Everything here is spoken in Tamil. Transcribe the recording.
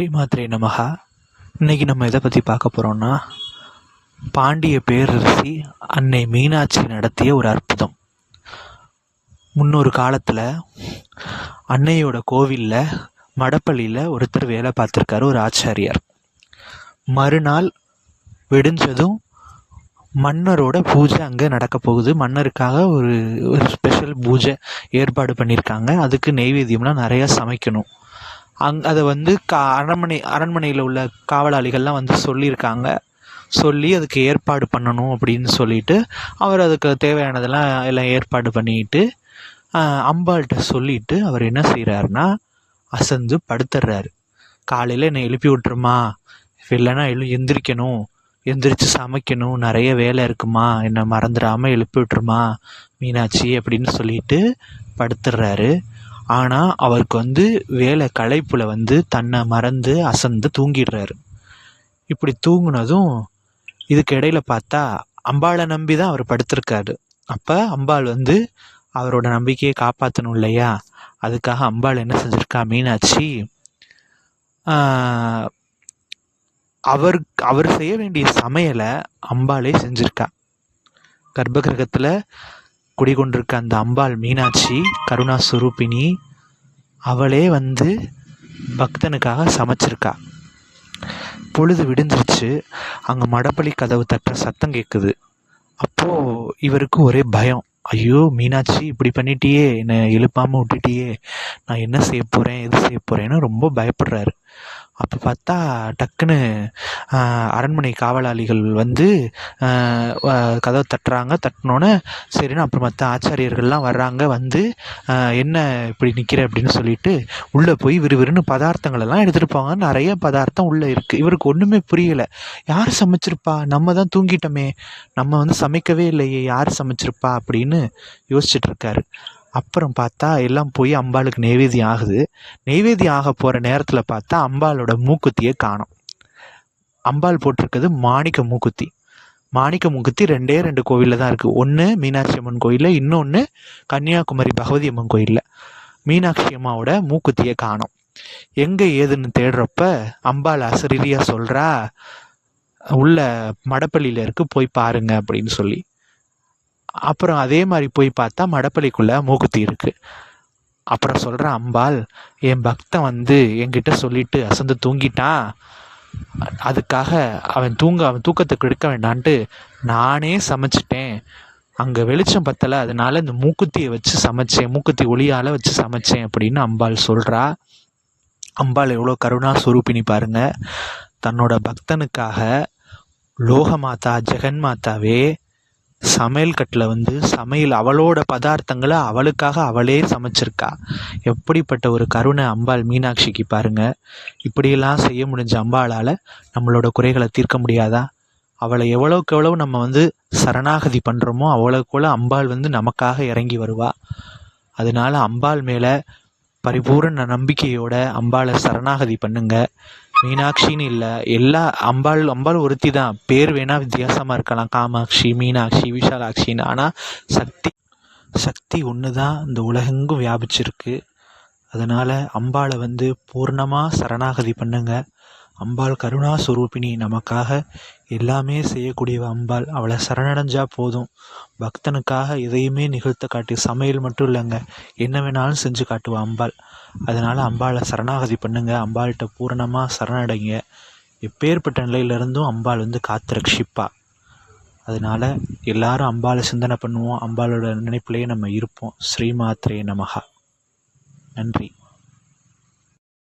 ஸ்ரீமாத்ரே நமகா இன்னைக்கு நம்ம எதை பற்றி பார்க்க போகிறோம்னா பாண்டிய பேரரசி அன்னை மீனாட்சி நடத்திய ஒரு அற்புதம். முன்னொரு காலத்தில் அன்னையோட கோவிலில் மடப்பள்ளியில் ஒருத்தர் வேலை பார்த்துருக்காரு ஒரு ஆச்சாரியார். மறுநாள் வெடிஞ்சதும் மன்னரோட பூஜை அங்கே நடக்க போகுது. மன்னருக்காக ஒரு ஒரு ஸ்பெஷல் பூஜை ஏற்பாடு பண்ணியிருக்காங்க. அதுக்கு நெய்வேத்தியம்லாம் நிறையா சமைக்கணும். அங் அதை வந்து கா அரண்மனை அரண்மனையில் உள்ள காவலாளிகள்லாம் வந்து சொல்லியிருக்காங்க. சொல்லி அதுக்கு ஏற்பாடு பண்ணணும் அப்படின்னு சொல்லிட்டு அவர் அதுக்கு தேவையானதெல்லாம் எல்லாம் ஏற்பாடு பண்ணிட்டு அம்பாள்கிட்ட சொல்லிட்டு அவர் என்ன செய்கிறாருன்னா அசந்து படுத்துடுறாரு காலையில் என்னை எழுப்பி விட்டுருமா? இல்லைன்னா எழு எந்திரிக்கணும். எந்திரிச்சு சமைக்கணும். நிறைய வேலை இருக்குமா? என்னை மறந்துடாமல் எழுப்பி விட்டுருமா? மீனாட்சி அப்படின்னு சொல்லிட்டு படுத்துடுறாரு ஆனால் அவருக்கு வந்து வேலை களைப்பில் வந்து தன்னை மறந்து அசந்து தூங்கிடுறாரு. இப்படி தூங்கினதும் இதுக்கு இடையில பார்த்தா அம்பாளை நம்பி தான் அவர் படுத்திருக்காரு. அப்போ அம்பாள் வந்து அவரோட நம்பிக்கையை காப்பாற்றணும் இல்லையா? அதுக்காக அம்பாள் என்ன செஞ்சிருக்கா? மீனாட்சி அவர் அவர் செய்ய வேண்டிய சமையலை அம்பாளே செஞ்சிருக்கா. கர்ப்பகிரகத்தில் குடிகொண்டிருக்க அந்த அம்பாள் மீனாட்சி கருணா சுரூபிணி அவளே வந்து பக்தனுக்காக சமைச்சிருக்கா. பொழுது விடிஞ்சிருச்சு. அங்கே மடப்பள்ளி கதவு தட்டுற சத்தம் கேட்குது அப்போது இவருக்கு ஒரே பயம். ஐயோ மீனாட்சி இப்படி பண்ணிட்டியே என்னை எழுப்பாமல் விட்டுட்டியே. நான் என்ன செய்ய போகிறேன் எது செய்ய போகிறேன்னு ரொம்ப பயப்படுறாரு. அப்போ பார்த்தா டக்குன்னு அரண்மனை காவலாளிகள் வந்து கதவை தட்டுறாங்க. தட்டினோன்னே சரின்னு அப்புறம் மற்ற ஆச்சாரியர்கள்லாம் வர்றாங்க. வந்து என்ன இப்படி நிற்கிற அப்படின்னு சொல்லிட்டு உள்ளே போய் விறுவிறுன்னு பதார்த்தங்கள் எல்லாம் எடுத்துகிட்டு போவாங்க நிறைய பதார்த்தம் உள்ளே இருக்குது இவருக்கு ஒன்றுமே புரியலை. யார் சமைச்சிருப்பா? நம்ம தான் தூங்கிட்டோமே. நம்ம வந்து சமைக்கவே இல்லையே. யார் சமைச்சிருப்பா? அப்படின்னு யோசிச்சுட்டு இருக்காரு. அப்புறம் பார்த்தா எல்லாம் போய் அம்பாளுக்கு நெய்வேத்தியம் ஆகுது. நெய்வேத்தியம் ஆக போகிற நேரத்தில் பார்த்தா அம்பாளோட மூக்குத்தியை காணும். அம்பாள் போட்டிருக்கிறது மாணிக்க மூக்குத்தி. மாணிக்க மூக்குத்தி ரெண்டே ரெண்டு கோவிலில் தான் இருக்குது ஒன்று மீனாட்சி அம்மன் கோயிலில் இன்னொன்று கன்னியாகுமரி பகவதி அம்மன் கோயிலில். மீனாட்சி அம்மாவோட மூக்குத்தியை காணும். எங்கே ஏதுன்னு தேடுறப்ப அம்பாள் அசரீரியாக சொல்கிறா உள்ள மடப்பள்ளியில் இருக்கு போய் பாருங்க அப்படின்னு சொல்லி. அப்புறம் அதே மாதிரி போய் பார்த்தா மடப்பள்ளிக்குள்ள மூக்குத்தி இருக்கு. அப்புறம் சொல்கிற அம்பாள் என் பக்தன் வந்து என்கிட்ட சொல்லிட்டு அசந்து தூங்கிட்டான் அதுக்காக அவன் தூங்க அவன் தூக்கத்தை கெடுக்க வேண்டான்ட்டு நானே சமைச்சிட்டேன். அங்கே வெளிச்சம் பத்தலை அதனால இந்த மூக்குத்தியை வச்சு சமைச்சேன். மூக்குத்தி ஒளியால் வச்சு சமைச்சேன் அப்படின்னு அம்பாள் சொல்கிறா அம்பாள் எவ்வளோ கருணா சுரூப்பினி பாருங்க. தன்னோட பக்தனுக்காக லோகமாதா ஜெகன்மாதாவே சமையல் கட்டில் வந்து சமையல் அவளோட பதார்த்தங்களை அவளுக்காக அவளே சமைச்சிருக்கா. எப்படிப்பட்ட ஒரு கருணை அம்பாள் மீனாட்சிக்கு பாருங்க. இப்படியெல்லாம் செய்ய முடிஞ்ச அம்பாளால் நம்மளோட குறைகளை தீர்க்க முடியாதா? அவளை எவ்வளோக்கு எவ்வளவு நம்ம வந்து சரணாகதி பண்ணுறோமோ அவ்வளோக்கு அம்பாள் வந்து நமக்காக இறங்கி வருவா. அதனால அம்பாள் மேலே பரிபூர்ண நம்பிக்கையோட அம்பாளை சரணாகதி பண்ணுங்க. மீனாட்சின்னு இல்லை எல்லா அம்பாள் அம்பாள் ஒருத்தி தான் பேர் வேணால் வித்தியாசமாக இருக்கலாம். காமாட்சி மீனாட்சி விஷாலாட்சின்னு. ஆனால் சக்தி சக்தி ஒன்று தான் இந்த உலகெங்கும் வியாபிச்சிருக்கு. அதனால் அம்பாளை வந்து பூர்ணமாக சரணாகதி பண்ணுங்கள் அம்பாள் கருணா சுரூபிணி நமக்காக எல்லாமே செய்யக்கூடியவ அம்பாள். அவளை சரணடைஞ்சா போதும். பக்தனுக்காக எதையுமே நிகழ்த்த காட்டி சமையல் மட்டும் இல்லைங்க. என்ன வேணாலும் செஞ்சு காட்டுவா அம்பாள். அதனால் அம்பாளை சரணாகதி பண்ணுங்க. அம்பாள்கிட்ட பூரணமாக சரணடைங்க. எப்பேற்பட்ட நிலையிலிருந்தும் அம்பாள் வந்து காத்து ரட்சிப்பா. அதனால் எல்லாரும் அம்பாளை சிந்தனை பண்ணுவோம். அம்பாளோட நினைப்பிலேயே நம்ம இருப்போம். ஸ்ரீமாத்ரே நமகா நன்றி.